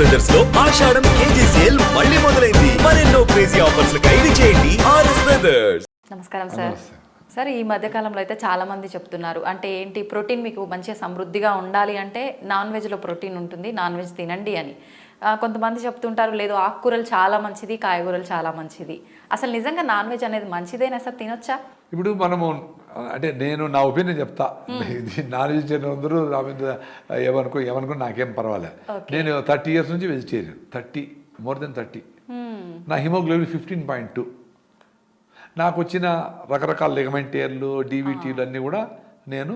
బ్రదర్స్లో ఆషాఢం KG sale మళ్ళీ మొదలైంది. మరెన్నో క్రేజీ ఆఫర్స్ ఖైదీ చేయండి. ఆర్ఎస్ బ్రదర్స్ నమస్కారం సార్ సార్ ఈ మధ్యకాలంలో అయితే చాలా మంది చెప్తున్నారు. అంటే ఏంటి ప్రోటీన్ మీకు మంచిగా సమృద్ధిగా ఉండాలి అంటే నాన్ వెజ్లో ప్రోటీన్ ఉంటుంది నాన్ వెజ్ తినండి అని. కొంతమంది చెప్తుంటారు లేదు ఆకుకూరలు చాలా మంచిది కాయగూరలు చాలా మంచిది. అసలు నిజంగా నాన్ వెజ్ అనేది మంచిదేనా సార్ తినొచ్చా? ఇప్పుడు మనము అంటే నేను నా ఒపీనియన్ చెప్తా. ఇది నాన్ వెజిటేరియన్ అందరూ నా మీద ఏమనుకో ఏమనుకో నాకేం పర్వాలే నేను థర్టీ ఇయర్స్ నుంచి vegetarian. Thirty more than thirty. నా హిమోగ్లోబిన్ ఫిఫ్టీన్ పాయింట్ టూ. నాకు వచ్చిన రకరకాల లిగమెంటేర్లు డీవీటీలు అన్నీ కూడా నేను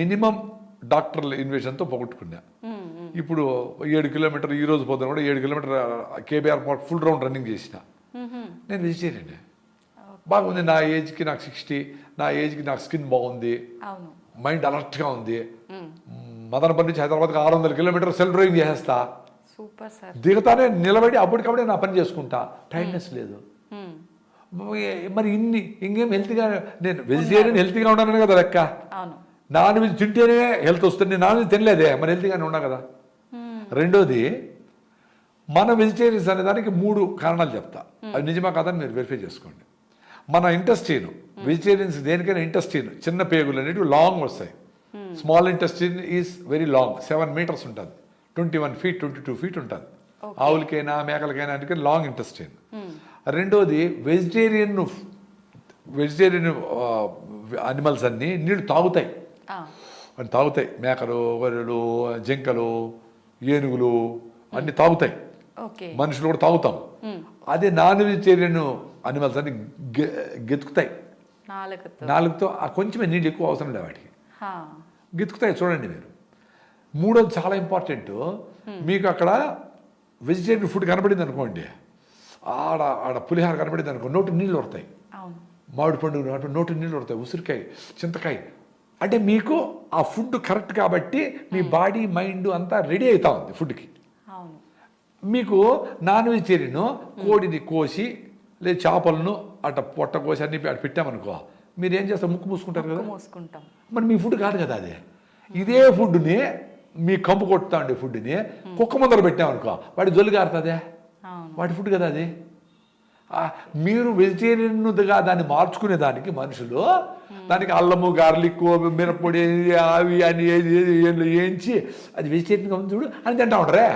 మినిమం డాక్టర్ల ఇన్వేషన్తో పోగొట్టుకున్నా. ఇప్పుడు ఏడు కిలోమీటర్ ఈ రోజు పోతాను కూడా ఏడు kilometre KBR park full round running చేసిన. నేను వెజిటేరియన్. బాగుంది నా ఏజ్కి నాకు సిక్స్టీ నా ఏజ్కి నాకు స్కిన్ బాగుంది. మైండ్ అలర్ట్గా ఉంది. మదనపల్లి నుంచి హైదరాబాద్కి ఆరు వందల కిలోమీటర్ సెల్ డ్రైవింగ్ చేసేస్తా. Super sir. దిగతానే నిలబడి అప్పటికప్పుడే నా పని చేసుకుంటా. టైట్నెస్ లేదు. మరి ఇన్ని ఇంకేం హెల్త్గా నేను వెజిటేరియన్ హెల్తీగా ఉన్నాను కదా లెక్క. నాన్ వెజ్ తింటేనే హెల్త్ వస్తుంది నేను నాన్ వెజ్ తినలేదే మరి హెల్తీగానే ఉన్నా కదా. రెండోది మన వెజిటేరియన్స్ అనే దానికి మూడు కారణాలు చెప్తా. అది నిజమా కాదని మీరు వెరిఫై చేసుకోండి. మన ఇంటెస్టీన్ వెజిటేరియన్స్ దేనికైనా ఇంటెస్టీన్ చిన్న పేగులు అనేటివి లాంగ్ వస్తాయి. Small intestine is very long seven metres ఉంటుంది. Twenty one feet twenty two feet ఉంటుంది ఆవులకైనా మేకలకైనా అందుకే లాంగ్ ఇంటెస్టీన్ రెండోది వెజిటేరియన్ వెజిటేరియన్ అనిమల్స్ అన్నీ నీళ్ళు తాగుతాయి. అవి తాగుతాయి. మేకలు గొర్రెలు జింకలు ఏనుగులు అన్ని తాగుతాయి. మనుషులు కూడా తాగుతాం. అదే నాన్ వెజిటేరియన్ అనిమల్స్ అన్ని గెతుకుతాయి. నాలుగుతో కొంచెమే నీళ్ళు ఎక్కువ అవసరం లేదు వాటికి. గెతుకుతాయి చూడండి మీరు. మూడోది చాలా ఇంపార్టెంట్ మీకు అక్కడ వెజిటేరియన్ ఫుడ్ కనబడింది అనుకోండి. ఆడ ఆడ పులిహార కనబడింది అనుకో నోటి నీళ్ళు అవును. మామిడి పండు నాటు నీళ్ళు పడతాయి ఉసిరికాయ చింతకాయ. అంటే మీకు ఆ ఫుడ్ కరెక్ట్ కాబట్టి మీ బాడీ మైండ్ అంతా రెడీ అవుతా ఉంది ఫుడ్కి మీకు నాన్ వెజిటేరియన్ కోడిని కోసి లేదా చేపలను అట్ట పొట్ట కోసి అన్ని అటు పెట్టామనుకో మీరు ఏం చేస్తారు? ముక్కు మూసుకుంటారు కదా? మూసుకుంటాం. మరి మీ ఫుడ్ కాదు కదా అది? ఇదే ఫుడ్ని మీ కంపు కొడుతా ఉండే ఫుడ్ని కుక్క ముందర పెట్టామనుకో వాడి జొల్లు కారుతుందే? వాటి ఫుడ్ కదా అది? మీరు వెజిటేరియన్గా దాన్ని మార్చుకునే దానికి మనుషులు దానికి అల్లము గార్లిక్ మిరప్పొడి అవి అని ఏది ఏది ఏది వేయించి అది వెజిటేరియన్గా ఉంది చూడు అని తింటా ఉంటారే?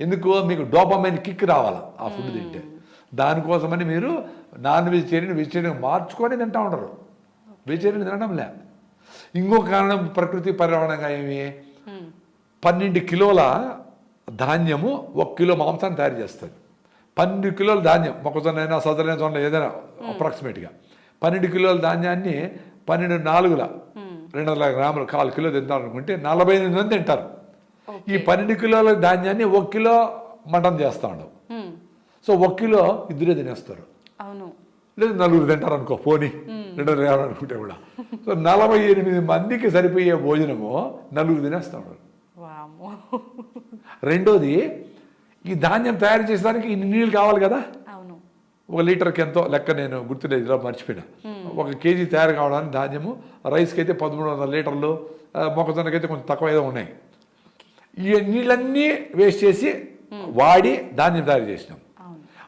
ఎందుకు మీకు డోపమైన కిక్ రావాలి ఆ ఫుడ్ తింటే. దానికోసమని మీరు నాన్ వెజిటేరియన్ వెజిటేరియన్ మార్చుకొని తింటా ఉంటారు. వెజిటేరియన్ తినడంలే ఇంకో కారణం ప్రకృతి పర్యావరణంగా ఏమి? పన్నెండు కిలోల ధాన్యము ఒక కిలో మాంసాన్ని తయారు చేస్తుంది. పన్నెండు కిలోల ధాన్యం మొక్కజొన్న అయినా సదరైన జొన్న ఏదైనా అప్రాక్సిమేట్గా. పన్నెండు కిలోల ధాన్యాన్ని పన్నెండు నాలుగుల రెండు వందల గ్రాములు కాలు కిలో తింటారు అనుకుంటే నలభై ఎనిమిది మంది తింటారు. ఈ పన్నెండు కిలోల ధాన్యాన్ని ఒక కిలో మటన్ చేస్తా ఉండవు. సో ఒక కిలో ఇద్దరే తినేస్తారు. అవును. లేదు నలుగురు తింటారు అనుకో పోనీ రెండు అనుకుంటే కూడా. సో నలభై ఎనిమిది మందికి సరిపోయే భోజనము నలుగురు తినేస్తా ఉన్నారు వామ్మో. రెండోది ఈ ధాన్యం తయారు చేసేదానికి ఇన్ని నీళ్ళు కావాలి కదా? అవును. ఒక లీటర్కి ఎంతో లెక్క నేను గుర్తులేదు ఇలా మర్చిపోయినా. ఒక కేజీ తయారు కావడానికి ధాన్యము రైస్కి అయితే పదమూడు వందల లీటర్లు మొక్కజొన్నకి అయితే కొంచెం తక్కువ ఏదో ఉన్నాయి. ఈ నీళ్ళన్నీ వేస్ట్ చేసి వాడి ధాన్యం తయారు చేసినాం.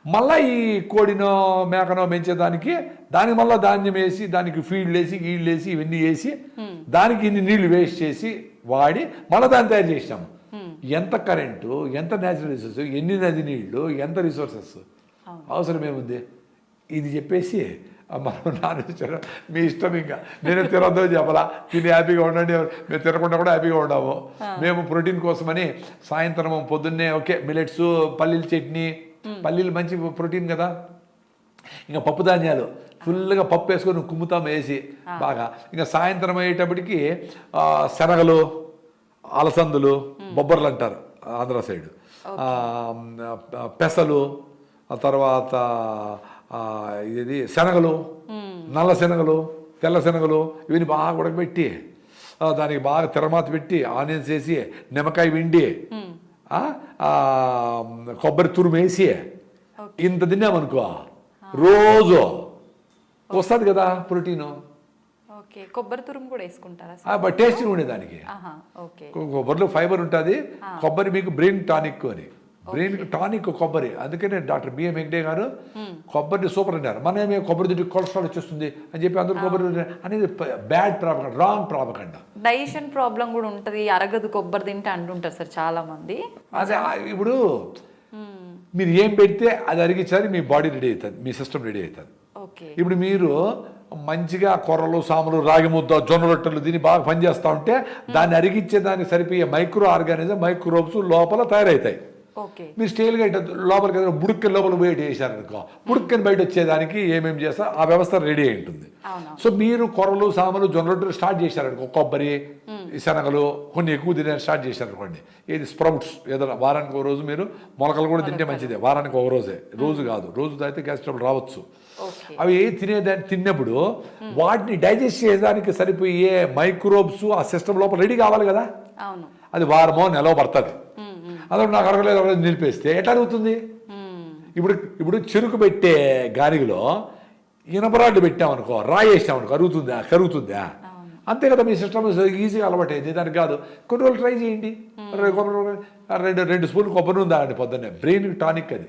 మళ్ళా ఈ కోడినో మేకనో పెంచేదానికి దానికి మళ్ళీ ధాన్యం వేసి దానికి ఫీల్డ్ వేసి గీళ్ళు వేసి ఇవన్నీ వేసి దానికి ఇన్ని నీళ్ళు వేస్ట్ చేసి వాడి మళ్ళీ దాన్ని తయారు చేసినాము ఎంత కరెంటు ఎంత న్యాచురల్ రిసోర్సెస్ ఎన్ని నది నీళ్ళు ఎంత రిసోర్సెస్ అవసరం ఏముంది ఇది చెప్పేసి మనం నాన్ మీ ఇష్టం ఇంకా. నేను తినొద్దు చెప్పలా? తిని హ్యాపీగా ఉండండి. మేము తినకుండా కూడా హ్యాపీగా ఉండాము. మేము ప్రోటీన్ కోసమని సాయంత్రం పొద్దున్నే ఓకే మిలెట్స్ పల్లీల చట్నీ పల్లీలు మంచి ప్రోటీన్ కదా. ఇంకా పప్పు ధాన్యాలు ఫుల్గా పప్పు వేసుకొని కుమ్ముతాం వేసి బాగా. ఇంకా సాయంత్రం అయ్యేటప్పటికి శనగలు అలసందులు బొబ్బర్లు అంటారు ఆంధ్ర సైడ్. పెసలు ఆ తర్వాత ఇది శనగలు నల్ల శనగలు తెల్ల శనగలు ఇవన్నీ బాగా ఉడకబెట్టి దానికి బాగా తెరమాత పెట్టి ఆనియన్స్ వేసి నిమ్మకాయ విండి ఆ, కొబ్బరి తురుము వేసి ఇంత తిన్నామనుకో రోజు వస్తుంది కదా ప్రోటీను కొబ్బరి తురుము కూడా వేసుకుంటారా ఉండేదానికి ఆహా ఓకే కొబ్బరిలో ఫైబర్ ఉంటుంది కొబ్బరి మీకు బ్రెయిన్ టానిక్ అని బ్రెయిన్కి టానిక్ కొబ్బరి. అందుకనే డాక్టర్ బిఎం హెగ్డే గారు కొబ్బరిని సూపర్ అన్నారు మనమే కొబ్బరి తింటే కొలెస్ట్రాల్ వచ్చేస్తుంది అని చెప్పి అందరూ కొబ్బరి అనేది bad propaganda wrong propaganda digestion problem కూడా ఉంటుంది. అరగదు కొబ్బరి తింటే అంటుంటారు సార్ చాలా మంది అదే ఇప్పుడు మీరు ఏం పెడితే అది అరిగించాలి మీ బాడీ రెడీ అవుతుంది మీ సిస్టమ్ రెడీ అవుతుంది. ఇప్పుడు మీరు మంచిగా కొర్రలు సాములు రాగి ముద్ద జొన్న రొట్టెలు దీన్ని బాగా పనిచేస్తూ ఉంటే దాన్ని అరిగించే దానికి సరిపోయే మైక్రో ఆర్గానిజం మైక్రోబ్స్ లోపల తయారవుతాయి. మీరు స్టైల్గా ఇట్లా లోపలికి ఏదైనా బుడుక్కని లోపల పోయి వేసారనుకో బుడుక్కని బయట వచ్చేదానికి ఏమేమి చేస్తా ఆ వ్యవస్థ రెడీ అయి ఉంటుంది. సో మీరు కొరలు సాములు జొన్న స్టార్ట్ చేశారనుకో కొబ్బరి శనగలు కొన్ని ఎక్కువ తినే స్టార్ట్ చేశారనుకోండి. ఏది స్ప్రౌట్స్ ఏదైనా వారానికి ఒక రోజు మీరు మొలకలు కూడా తింటే మంచిదే వారానికి ఒక రోజే. రోజు కాదు రోజు తాగితే గ్యాస్ ట్రబుల్ రావచ్చు. అవి తినేదాన్ని తిన్నప్పుడు వాటిని డైజెస్ట్ చేయడానికి సరిపోయే మైక్రోబ్స్ ఆ సిస్టమ్ లోపల రెడీ కావాలి కదా? అది వారమో నెలవ పడుతుంది. అదే నాకు అడగలేదు అడగలేదు నిలిపేస్తే. ఎట్లా అరుగుతుంది మ్మ్. ఇప్పుడు ఇప్పుడు చెరుకు పెట్టే గానిలో ఇనపరాళ్ళు పెట్టామనుకో రాయి వేసామనుకో అరుగుతుందా? కరుగుతుందా? అంతే కదా మీ సిస్టమ్ ఈజీగా అలవాటైంది దానికి కాదు. కొన్ని రోజులు ట్రై చేయండి. రెండు రెండు స్పూన్లు కొబ్బరి నూనె తాగండి పొద్దున్నే. బ్రెయిన్ టానిక్ అది.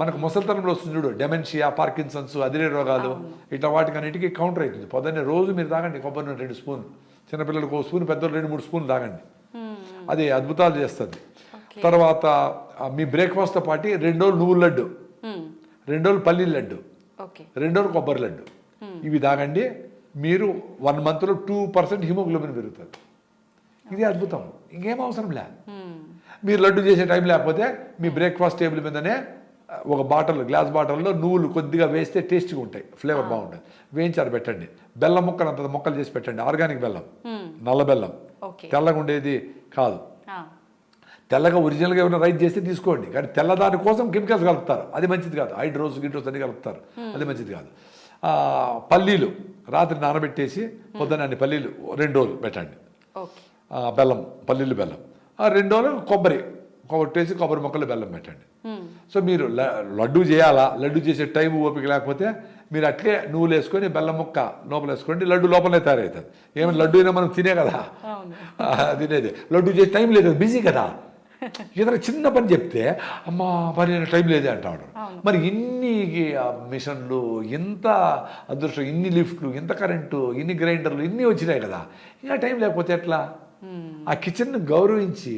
మనకు ముసలితనంలో వస్తుంది చూడు డెమెన్షియా పార్కిన్సన్స్ అదిరే రోగాలు. ఇట్లా వాటికన్నిటికీ కౌంటర్ అవుతుంది. పొద్దున్నే రోజు మీరు తాగండి కొబ్బరి రెండు స్పూన్ చిన్నపిల్లలకు ఒక స్పూన్ పెద్దలు రెండు మూడు స్పూన్లు తాగండి. అది అద్భుతాలు చేస్తుంది. తర్వాత మీ బ్రేక్ఫాస్ట్తో పాటు రెండు రోజులు నువ్వుల లడ్డు. రెండు రోజులు పల్లీల లడ్డు రెండు రోజులు కొబ్బరి లడ్డు. ఇవి తాగండి. మీరు వన్ మంత్లో టూ పర్సెంట్ హిమోగ్లోబిన్ పెరుగుతుంది. ఇది అద్భుతం. ఇంకేం అవసరం లే. మీరు లడ్డు చేసే టైం లేకపోతే మీ బ్రేక్ఫాస్ట్ టేబుల్ మీదనే ఒక బాటిల్ గ్లాస్ బాటిల్లో నువ్వులు కొద్దిగా వేస్తే టేస్టీగా ఉంటాయి. ఫ్లేవర్ బాగుంటుంది. వేయించారు పెట్టండి. బెల్లం ముక్కలు అంత ముక్కలు చేసి పెట్టండి. ఆర్గానిక్ బెల్లం. నల్ల బెల్లం. తెల్లగా ఉండేది కాదు. తెల్లగా ఒరిజినల్గా ఏమైనా రైట్ చేస్తే తీసుకోండి. కానీ తెల్లదాని కోసం కెమికల్స్ కలుపుతారు. అది మంచిది కాదు. హైడ్రోస్ గిడ్రోస్ అన్ని కలుపుతారు. అది మంచిది కాదు. పల్లీలు రాత్రి నానబెట్టేసి పొద్దున్న అన్ని పల్లీలు రెండు రోజులు పెట్టండి. బెల్లం పల్లీలు బెల్లం. రెండు రోజులు కొబ్బరి కొట్టేసి కొబ్బరి మొక్కలు బెల్లం పెట్టండి. సో మీరు లడ్డు చేయాలా? లడ్డు చేసే టైం ఓపిక లేకపోతే మీరు అట్లే నువ్వులు వేసుకొని బెల్లం ముక్క లోపల వేసుకోండి. లడ్డు లోపలే తయారవుతుంది. ఏమైనా లడ్డు అయినా మనం తినే కదా. తినేది. లడ్డు చేసే టైం లేదు. బిజీ కదా. ఏదైనా చిన్న పని చెప్తే అమ్మా పని టైం లేదే అంటాడు. మరి ఇన్ని ఆ, మిషన్లు ఇంత అదృష్టం ఇన్ని లిఫ్ట్లు ఇంత కరెంటు ఇన్ని గ్రైండర్లు ఇన్ని వచ్చినాయి కదా. ఇంకా టైం లేకపోతే ఎట్లా? ఆ కిచెన్ గౌరవించి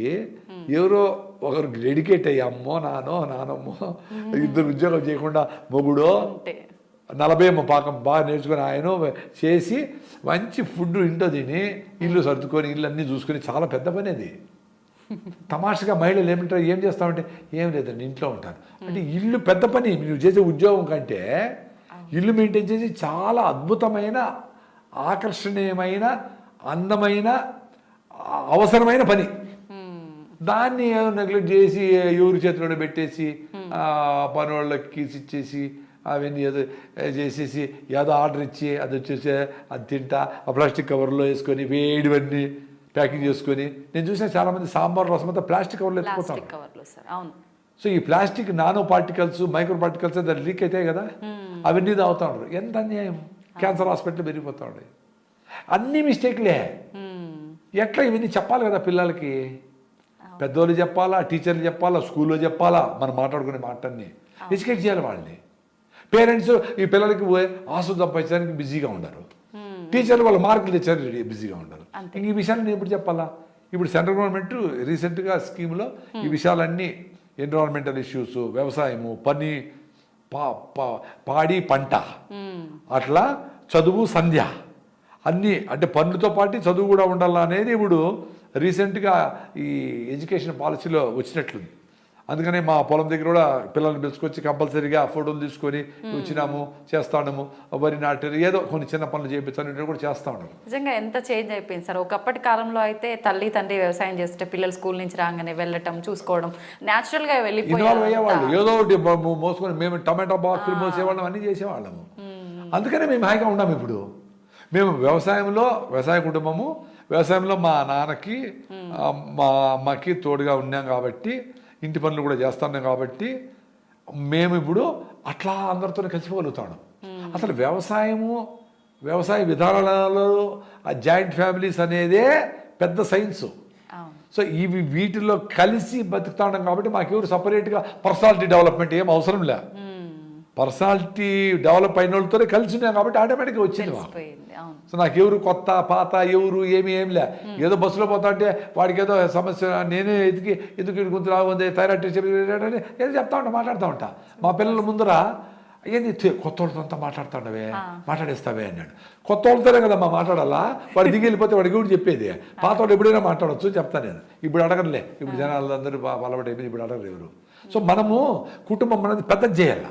ఎవరో ఒకరు డెడికేట్ అయ్యి అమ్మో నానో నానమ్మో ఇద్దరు ఉద్యోగం చేయకుండా మొగుడో నలభై ఏమో పాకం బాగా నేర్చుకొని ఆయన చేసి మంచి ఫుడ్ ఇంట్లో తిని ఇల్లు సర్దుకొని ఇల్లు అన్నీ చూసుకొని చాలా పెద్ద పని అది. తమాషగా మహిళలు ఏమంటారు? ఏం చేస్తామంటే ఏం లేదండి ఇంట్లో ఉంటాను. అంటే ఇల్లు పెద్ద పని నువ్వు చేసే ఉద్యోగం కంటే ఇల్లు మెయింటైన్ చేసి చాలా అద్భుతమైన ఆకర్షణీయమైన అందమైన అవసరమైన పని. దాన్ని నెగ్లెక్ట్ చేసి ఎవరి చేతిలో పెట్టేసి ఆ, పని వాళ్ళకి ఇచ్చేసి అవన్నీ ఏదో చేసేసి ఏదో ఆర్డర్ ఇచ్చి అది వచ్చేసి అది తింటా ఆ ప్లాస్టిక్ కవర్లో వేసుకొని వేడివన్నీ ప్యాకింగ్ చేసుకొని నేను చూసిన చాలామంది సాంబార్ రసం అంతా ప్లాస్టిక్ కవర్లో అవును. సో ఈ plastic nano particles micro particles దాన్ని లీక్ అవుతాయి కదా అవన్నీ తాగుతా ఉండరు ఎంత అన్యాయం? క్యాన్సర్ హాస్పిటల్ పెరిగిపోతా ఉండే అన్ని మిస్టేక్లే. ఎట్లా ఇవన్నీ చెప్పాలి కదా పిల్లలకి? పెద్దోళ్ళు చెప్పాలా టీచర్లు చెప్పాలా స్కూల్లో చెప్పాలా? మనం మాట్లాడుకునే మాటన్ని ఎడ్యుకేట్ చేయాలి వాళ్ళని. పేరెంట్స్ ఈ పిల్లలకి ఆసు సంపాదించడానికి బిజీగా ఉండరు టీచర్లు వాళ్ళ మార్కులు తెచ్చారు బిజీగా ఉండరు ఈ విషయాలు నేను ఎప్పుడు చెప్పాలా? ఇప్పుడు సెంట్రల్ గవర్నమెంట్ రీసెంట్గా స్కీమ్లో ఈ విషయాలన్నీ ఎన్విరాన్మెంటల్ ఇష్యూస్ వ్యవసాయము పని పాడి పంట అట్లా చదువు సంధ్య అన్నీ అంటే పనులతో పాటు చదువు కూడా ఉండాలా అనేది ఇప్పుడు రీసెంట్గా ఈ ఎడ్యుకేషన్ పాలసీలో వచ్చినట్లుంది. అందుకనే మా పొలం దగ్గర కూడా పిల్లల్ని పిలుచుకొచ్చి కంపల్సరీగా ఫోటోలు తీసుకొని వచ్చినాము చేస్తాము వరి నాటారు ఏదో కొన్ని చిన్న పనులు చేయించాలని కూడా చేస్తా ఉన్నాము నిజంగా ఎంత చేంజ్ అయిపోయింది సార్. ఒకప్పటి కాలంలో అయితే తల్లి తండ్రి వ్యవసాయం చేస్తే పిల్లలు స్కూల్ నుంచి రాగానే వెళ్ళటం చూసుకోవడం న్యాచురల్గా ఇన్వాల్వ్ అయ్యేవాళ్ళు ఏదో ఒకటి మోసుకొని మేము టమాటా బాక్సులు మోసేవాళ్ళం అన్నీ చేసేవాళ్ళము. అందుకనే మేము హాయిగా ఉన్నాము ఇప్పుడు. మేము వ్యవసాయంలో వ్యవసాయ కుటుంబము వ్యవసాయంలో మా నాన్నకి మా అమ్మకి తోడుగా ఉన్నాం కాబట్టి ఇంటి పనులు కూడా చేస్తున్నాం కాబట్టి మేము ఇప్పుడు అట్లా అందరితో కలిసిపోగలుగుతాను అసలు వ్యవసాయము వ్యవసాయ విధానాలలో ఆ జాయింట్ ఫ్యామిలీస్ అనేదే పెద్ద సైన్సు. సో ఇవి వీటిలో కలిసి బతుకుతా కాబట్టి మాకెవరు సపరేట్గా పర్సనాలిటీ డెవలప్మెంట్ ఏం అవసరం లే. పర్సనాలిటీ డెవలప్ అయిన వాళ్ళతోనే కలిసి ఉన్నాం కాబట్టి ఆటోమేటిక్గా వచ్చింది సో నాకు ఎవరు కొత్త పాత ఎవరు ఏమి ఏం లే. ఏదో బస్సులో పోతా అంటే వాడికి ఏదో సమస్య నేనే ఎదికి ఎందుకు ఇటు గుంతు రాగుంది థైరాయిడ్ చేయాలి, ఏదో చెప్తా ఉంటా మాట్లాడుతూ ఉంటా. మా పిల్లల ముందర ఏంది కొత్త వాళ్ళతో అంతా మాట్లాడుతాండవే మాట్లాడేస్తావే అన్నాడు. కొత్త వాళ్ళతోనే కదా మా మాట్లాడాలా? వాడు దిగి వెళ్ళిపోతే వాడికి కూడా చెప్పేది? పాత వాడు ఎప్పుడైనా మాట్లాడచ్చు చెప్తాను నేను. ఇప్పుడు అడగనులే. ఇప్పుడు జనాలు అందరూ అలవాటు అయిపోయింది ఇప్పుడు అడగరు ఎవరు. సో మనము కుటుంబం అనేది పెద్దది చేయాలా?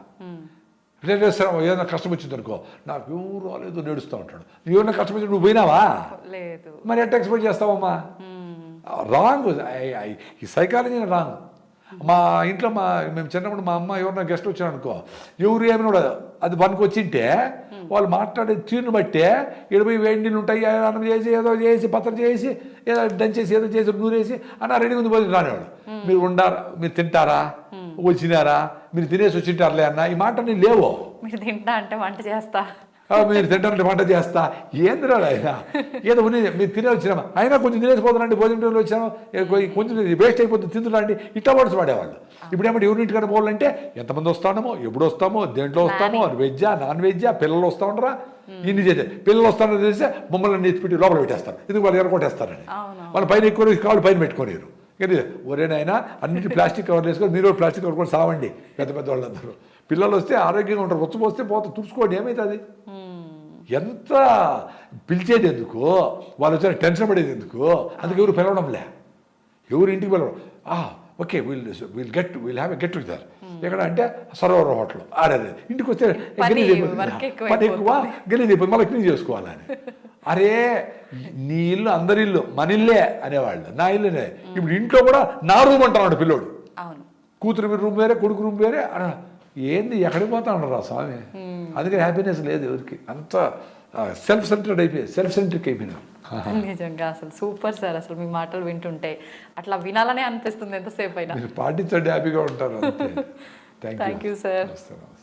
రిలేటివ్స్ ఏదైనా కష్టం వచ్చింది అనుకో నాకు ఎవరు రాలేదు నేడుస్తూ ఉంటాడు. ఎవరైనా కష్టం వచ్చి నువ్వు పోయినావా? లేదు. మరి ఎట్లా ఎక్స్పెక్ట్ చేస్తావమ్మా? రాంగ్ ఈ సైకాలజీ రాంగ్. మా ఇంట్లో మా మేము చిన్నప్పుడు మా అమ్మ ఎవరైనా గెస్ట్ వచ్చారు అనుకో ఎవరు ఏమైనా అది వన్కి వచ్చింటే వాళ్ళు మాట్లాడే తీరుని బట్టే ఇరవై వేడి నీళ్ళు ఉంటాయి అన్నం చేసి ఏదో చేసి పత్రం చేసి ఏదో దంచేసి ఏదో చేసి నూరేసి అన్న రెడీ ఉంది పోయి రానివాడు మీరు ఉండారా? మీరు తింటారా? వచ్చినారా మీరు తినేసి వచ్చింటారులే అన్న ఈ మాట నేను లేవు? మీరు తింటా అంటే వంట చేస్తా. మీరు తింటారంటే వంట చేస్తా. ఏందిరా ఆయన? ఏదో ఉన్నది మీరు తినే వచ్చినామా? అయినా కొంచెం తినేసిపోతానండి భోజనం కొ- కొంచెం వేస్ట్ అయిపోతుంది తింటున్నాండి ఇట్లా వర్డ్స్ వాడేవాళ్ళు. ఇప్పుడు ఏమంటే యూనిట్ కానీ పోవాలంటే ఎంతమంది వస్తామో ఎప్పుడు వస్తామో దేంట్లో వస్తామో వెజ్జా నాన్ వెజ్జా పిల్లలు వస్తా ఉండరా ఇన్ని చేసే పిల్లలు వస్తారని తెలిస్తే మమ్మల్ని నెత్తిపెట్టి లోపల పెట్టేస్తారు. ఎందుకు వాళ్ళు ఎరగొట్టేస్తారని. వాళ్ళ పైన ఎక్కువ కాళ్ళు పైన పెట్టుకోలేరు. కానీ ఒరేనైనా అన్నిటి ప్లాస్టిక్ కవర్లు వేసుకొని మీరు ప్లాస్టిక్ కవర్ కూడా సావండి పెద్ద పెద్ద వాళ్ళందరూ. పిల్లలు వస్తే ఆరోగ్యంగా ఉంటారు వచ్చి పోస్తే పోతే తుడుచుకోండి ఏమవుతుంది ఎంత పిలిచేది ఎందుకు? వాళ్ళు వచ్చిన టెన్షన్ పడేది ఎందుకు? అందుకు ఎవరు పిలవడంలే. ఎవరు ఇంటికి పిలవడం? Okay we'll we'll get we'll have a get together ఎక్కడ అంటే సరోవర్ హోటల్. ఆడేది. ఇంటికి వస్తే గలీజ్ పని ఎక్కువ గలీజ్ మళ్ళీ క్లీన్ చేసుకోవాలని. అరే నీ ఇల్లు అందరి ఇల్లు మన ఇల్లే అనేవాళ్ళు. నా ఇల్లునే ఇప్పుడు ఇంట్లో కూడా నా రూమ్ అంటున్నాడు పిల్లోడు. కూతురు రూమ్ వేరే కొడుకు రూమ్ వేరే ఏంది ఎక్కడికి పోతా ఉండరు స్వామి? అందుకే హ్యాపీనెస్ లేదు ఎవరికి. అంత సెల్ఫ్ సెంటర్డ్ అయిపోయి సెల్ఫ్ సెంట్రిక్ అయిపోయినారు నిజంగా అసలు సూపర్ సార్ అసలు మీ మాటలు వింటుంటే. అట్లా వినాలనే అనిపిస్తుంది ఎంతసేపు అయినా. పాటించండి హ్యాపీగా ఉంటారు థ్యాంక్. నమస్తే నమస్తే.